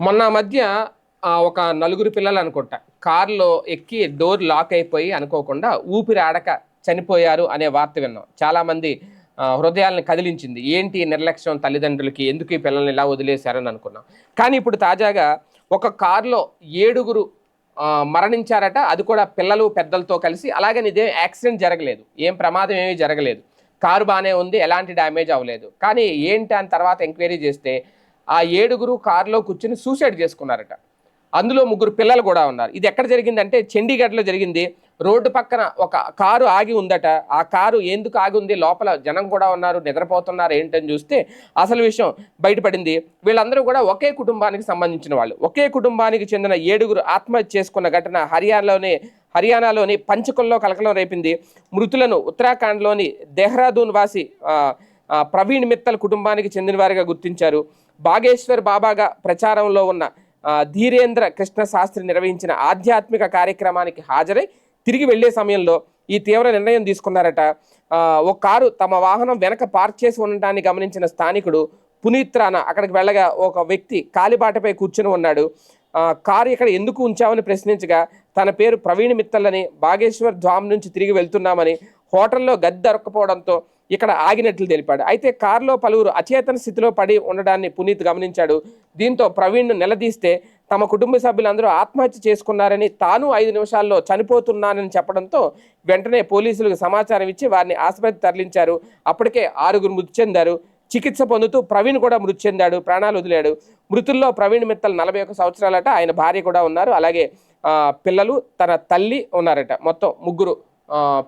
మొన్న మధ్య ఒక నలుగురు పిల్లలు అనుకుంటా కారులో ఎక్కి డోర్ లాక్ అయిపోయి అనుకోకుండా ఊపిరి ఆడక చనిపోయారు అనే వార్త విన్నాం. చాలామంది ఆ, హృదయాలను కదిలించింది. ఏంటి నిర్లక్ష్యం తల్లిదండ్రులకి? ఎందుకు ఈ పిల్లల్ని ఇలా వదిలేశారని అనుకున్నాం. కానీ ఇప్పుడు తాజాగా ఒక కారులో ఏడుగురు మరణించారట. అది కూడా పిల్లలు పెద్దలతో కలిసి. అలాగే ఇదే యాక్సిడెంట్ జరగలేదు. ఏం ప్రమాదం ఏమీ జరగలేదు. కారు బాగానే ఉంది. ఎలాంటి డ్యామేజ్ అవ్వలేదు. కానీ ఏంటి అని తర్వాత ఎంక్వైరీ చేస్తే ఆ ఏడుగురు కారులో కూర్చుని సూసైడ్ చేసుకున్నారట. అందులో ముగ్గురు పిల్లలు కూడా ఉన్నారు. ఇది ఎక్కడ జరిగిందంటే చండీగఢ్లో జరిగింది. రోడ్డు పక్కన ఒక కారు ఆగి ఉందట. ఆ కారు ఎందుకు ఆగి ఉంది? లోపల జనం కూడా ఉన్నారు నిద్రపోతున్నారు ఏంటని చూస్తే అసలు విషయం బయటపడింది. వీళ్ళందరూ కూడా ఒకే కుటుంబానికి సంబంధించిన వాళ్ళు. ఒకే కుటుంబానికి చెందిన ఏడుగురు ఆత్మహత్య చేసుకున్న ఘటన హర్యానాలోని హర్యానాలోని పంచకుల్లో కలకలం రేపింది. మృతులను ఉత్తరాఖండ్లోని దెహ్రాదూన్ వాసి ఆ, ప్రవీణ్ మిత్తల్ కుటుంబానికి చెందిన వారిగా గుర్తించారు. బాగేశ్వర్ బాబాగా ప్రచారంలో ఉన్న ధీరేంద్ర కృష్ణ శాస్త్రి నిర్వహించిన ఆధ్యాత్మిక కార్యక్రమానికి హాజరై తిరిగి వెళ్ళే సమయంలో ఈ తీవ్ర నిర్ణయం తీసుకున్నారట. ఒక కారు తమ వాహనం వెనక పార్క్ చేసి ఉండటాన్ని గమనించిన స్థానికుడు పునీత్ రాణా అక్కడికి వెళ్ళగా ఒక వ్యక్తి కాలిబాటపై కూర్చుని ఉన్నాడు. కారు ఇక్కడ ఎందుకు ఉంచామని ప్రశ్నించగా తన పేరు ప్రవీణ్ మిత్తల్ అని బాగేశ్వర్ ధామ్ నుంచి తిరిగి వెళ్తున్నామని హోటల్లో గది దొరకపోవడంతో ఇక్కడ ఆగినట్లు తెలిపాడు. అయితే కారులో పలువురు అచేతన స్థితిలో పడి ఉండడాన్ని పునీత్ గమనించాడు. దీంతో ప్రవీణ్ను నిలదీస్తే తమ కుటుంబ సభ్యులందరూ ఆత్మహత్య చేసుకున్నారని తాను ఐదు నిమిషాల్లో చనిపోతున్నానని చెప్పడంతో వెంటనే పోలీసులకు సమాచారం ఇచ్చి వారిని ఆసుపత్రి తరలించారు. అప్పటికే ఆరుగురు మృతి చెందారు. చికిత్స పొందుతూ ప్రవీణ్ కూడా మృతి చెందాడు. ప్రాణాలు వదిలాడు. మృతుల్లో ప్రవీణ్ మిత్తల్ నలభై ఒక్క సంవత్సరాలట. ఆయన భార్య కూడా ఉన్నారు. అలాగే పిల్లలు తన తల్లి ఉన్నారట. మొత్తం ముగ్గురు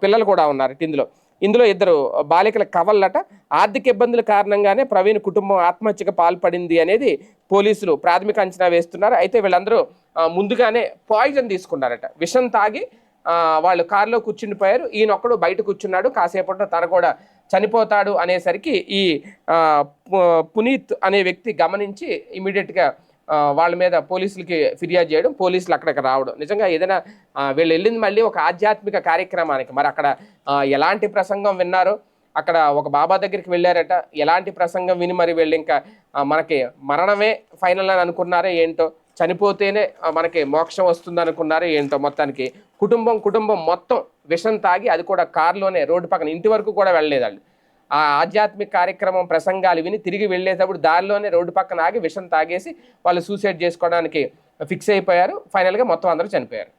పిల్లలు కూడా ఉన్నారట ఇందులో. ఇందులో ఇద్దరు బాలికల కవల్లట ఆర్థిక ఇబ్బందుల కారణంగానే ప్రవీణ్ కుటుంబం ఆత్మహత్యకు పాల్పడింది అనేది పోలీసులు ప్రాథమిక అంచనా వేస్తున్నారు. అయితే వీళ్ళందరూ ముందుగానే పాయిజన్ తీసుకున్నారట. విషం తాగి వాళ్ళు కారులో కూర్చుండిపోయారు. ఈయన ఒక్కడు బయట కూర్చున్నాడు. కాసేపట్లో తన కూడా చనిపోతాడు అనేసరికి ఈ పునీత్ అనే వ్యక్తి గమనించి ఇమీడియట్గా వాళ్ళ మీద పోలీసులకి ఫిర్యాదు చేయడం పోలీసులు అక్కడికి రావడం. నిజంగా ఏదైనా వీళ్ళు వెళ్ళింది మళ్ళీ ఒక ఆధ్యాత్మిక కార్యక్రమానికి. మరి అక్కడ ఎలాంటి ప్రసంగం విన్నారో అక్కడ ఒక బాబా దగ్గరికి వెళ్ళారట. ఎలాంటి ప్రసంగం విని మరి వెళ్ళి ఇంకా మనకి మరణమే ఫైనల్ అని అనుకున్నారో ఏంటో చనిపోతేనే మనకి మోక్షం వస్తుంది అనుకున్నారో ఏంటో మొత్తానికి. కుటుంబం కుటుంబం మొత్తం విషం తాగి అది కూడా కారులోనే రోడ్డు పక్కన ఇంటి వరకు కూడా వెళ్ళలేదు వాళ్ళు ఆ ఆధ్యాత్మిక కార్యక్రమం ప్రసంగాలు విని తిరిగి వెళ్ళేటప్పుడు దారిలోనే రోడ్డు పక్కన ఆగి విషం తాగేసి వాళ్ళు సూసైడ్ చేసుకోవడానికి ఫిక్స్ అయిపోయారు. ఫైనల్గా మొత్తం అందరూ చనిపోయారు.